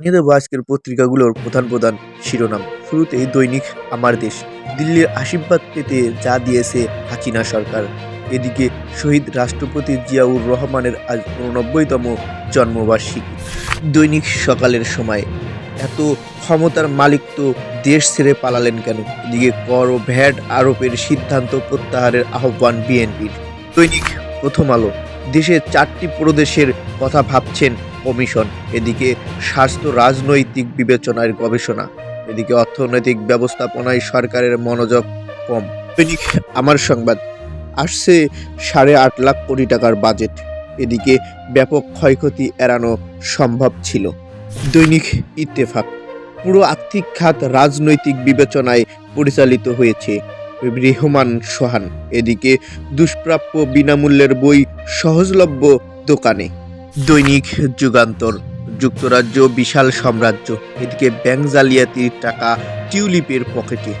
নিয়ে দেবো আজকের পত্রিকাগুলোর প্রধান প্রধান শিরোনাম। শুরুতেই দৈনিক আমার দেশ। দিল্লির আশীর্বাদ পেতে যা দিয়েছে হাসিনা সরকার। এদিকে শহীদ রাষ্ট্রপতি জিয়াউর রহমানের আজ উননব্বইতম জন্মবার্ষিকী। দৈনিক সকালের সময়। এত ক্ষমতার মালিক তো দেশ ছেড়ে পালালেন কেন? এদিকে কর ও ভ্যাট আরোপের সিদ্ধান্ত প্রত্যাহারের আহ্বান বিএনপির। দৈনিক প্রথম আলো। দেশের চারটি প্রদেশের কথা ভাবছেন কমিশন, এদিকে স্বাস্থ্য রাজনৈতিক বিবেচনার গবেষণা, এদিকে অর্থনৈতিক ব্যবস্থাপনায় সরকারের মনোযোগ কম। দৈনিক আমার সংবাদ, আসছে সাড়ে আট লাখ কোটি টাকার বাজেট, এদিকে ব্যাপক ক্ষয়ক্ষতি এড়ানো সম্ভব ছিল। দৈনিক ইত্তেফাক, পুরো আর্থিক খাত রাজনৈতিক বিবেচনায় পরিচালিত হয়েছে, রেহমান সোহান, এদিকে দুষ্প্রাপ্য বিনামূল্যের বই সহজলভ্য দোকানে। দৈনিক যুগান্তর, যুক্তরাজ্য বিশাল সাম্রাজ্য, এদিকে ব্যাংক জালিয়াতির টাকা টিউলিপের পকেটে।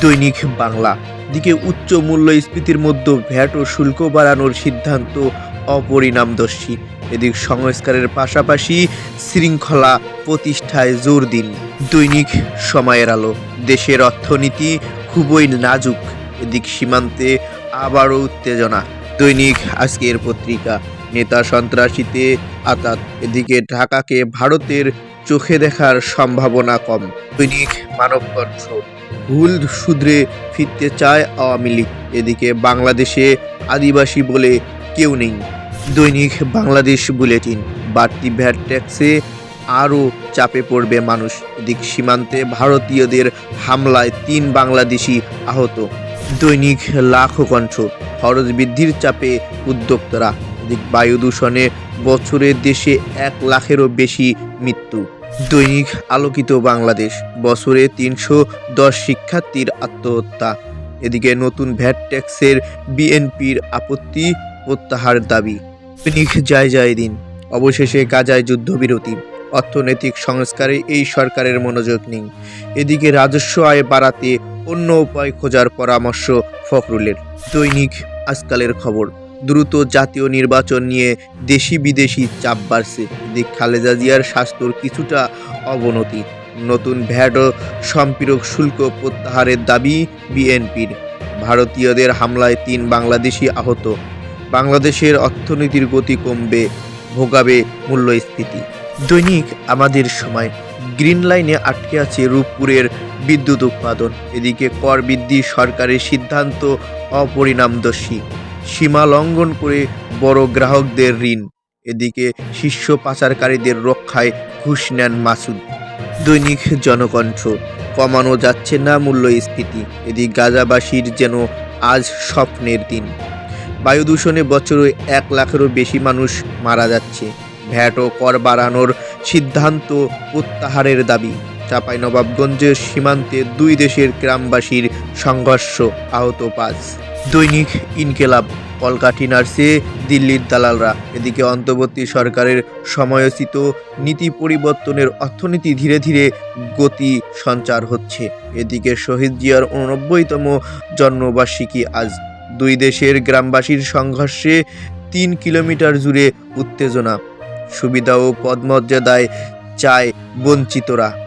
দৈনিক বাংলা দিকে উচ্চ মূল্যস্ফীতির মধ্যে ভ্যাট ও শুল্ক বাড়ানোর সিদ্ধান্ত অপরিণামদর্শী। এদিক সংস্কারের পাশাপাশি শৃঙ্খলা প্রতিষ্ঠায় জোর দিন। দৈনিক সময়ের আলো, দেশের অর্থনীতি খুবই নাজুক, এদিক সীমান্তে আবারও উত্তেজনা। দৈনিক আজকের পত্রিকা নেতা সন্ত্রাসীতে আতাত এদিকে ঢাকাকে ভারতের চোখে দেখার সম্ভাবনা কম। দৈনিক মানবকণ্ঠ ভুল শুধরে ফিরতে চায় আওয়ামী লীগ। এদিকে বাংলাদেশে আদিবাসী বলে কেউ নেই। দৈনিক বাংলাদেশ বুলেটিন। বাড়তি ভ্যাট ট্যাক্সে আরও চাপে পড়বে মানুষ। এদিক সীমান্তে ভারতীয়দের হামলায় তিন বাংলাদেশি আহত। দৈনিক লাখো কণ্ঠ। খরচ বৃদ্ধির চাপে উদ্যোক্তারা বায়ু দূষণে বছরে দেশে এক লাখেরও বেশি মৃত্যু। দৈনিক আলোকিত বাংলাদেশ, বছরে তিনশো দশ শিক্ষার্থীর আত্মহত্যা। এদিকে নতুন ভ্যাট ট্যাক্সের বিএনপির আপত্তি প্রত্যাহার দাবি। দৈনিক যায় যায় দিন, অবশেষে গাজায় যুদ্ধবিরতি। অর্থনৈতিক সংস্কারে এই সরকারের মনোযোগ নেই। এদিকে রাজস্ব আয় বাড়াতে অন্য উপায় খোঁজার পরামর্শ ফখরুলের। দৈনিক আজকালের খবর। দ্রুত জাতীয় নির্বাচন নিয়ে দেশি বিদেশি চাপ বাড়ছে। এদিক খালেদা জিয়ার স্বাস্থ্যর কিছুটা অবনতি। নতুন ভ্যাট ও সম্পূরক শুল্ক প্রত্যাহারের দাবি বিএনপির। ভারতীয়দের হামলায় তিন বাংলাদেশি আহত। বাংলাদেশের অর্থনীতির গতি কমবে, ভোগাবে মূল্যস্ফীতি। দৈনিক আমাদের সময়। গ্রিন লাইনে আটকে আছে রূপপুরের বিদ্যুৎ উৎপাদন। এদিকে কর বৃদ্ধি সরকারের সিদ্ধান্ত অপরিণামদর্শী। সীমা লঙ্ঘন করে বড় গ্রাহকদের ঋণ। এদিকে শীর্ষ পাচারকারীদের রক্ষায় ঘুষ নেন মাসুদ। দৈনিক জনকণ্ঠ, কমানো যাচ্ছে না মূল্যস্ফীতি। এদিক গাজাবাসীর যেন আজ স্বপ্নের দিন। বায়ু দূষণে বছরে এক লাখেরও বেশি মানুষ মারা যাচ্ছে। ভ্যাট ও কর বাড়ানোর সিদ্ধান্ত প্রত্যাহারের দাবি। চাঁপাইনবাবগঞ্জের সীমান্তে দুই দেশের গ্রামবাসীর সংঘর্ষ, আহত পাঁচ। দৈনিক ইনকেলাব, কলকাঠি নার্সে, দিল্লির দালালরা। এদিকে অন্তর্বর্তী সরকারের সময়োচিত নীতি পরিবর্তনের অর্থনীতি ধীরে ধীরে গতি সঞ্চার হচ্ছে। এদিকে শহীদ জিয়ার উননব্বইতম জন্মবার্ষিকী আজ। দুই দেশের গ্রামবাসীর সংঘর্ষে তিন কিলোমিটার জুড়ে উত্তেজনা। সুবিধা ও পদমর্যাদায় চায় বঞ্চিতরা।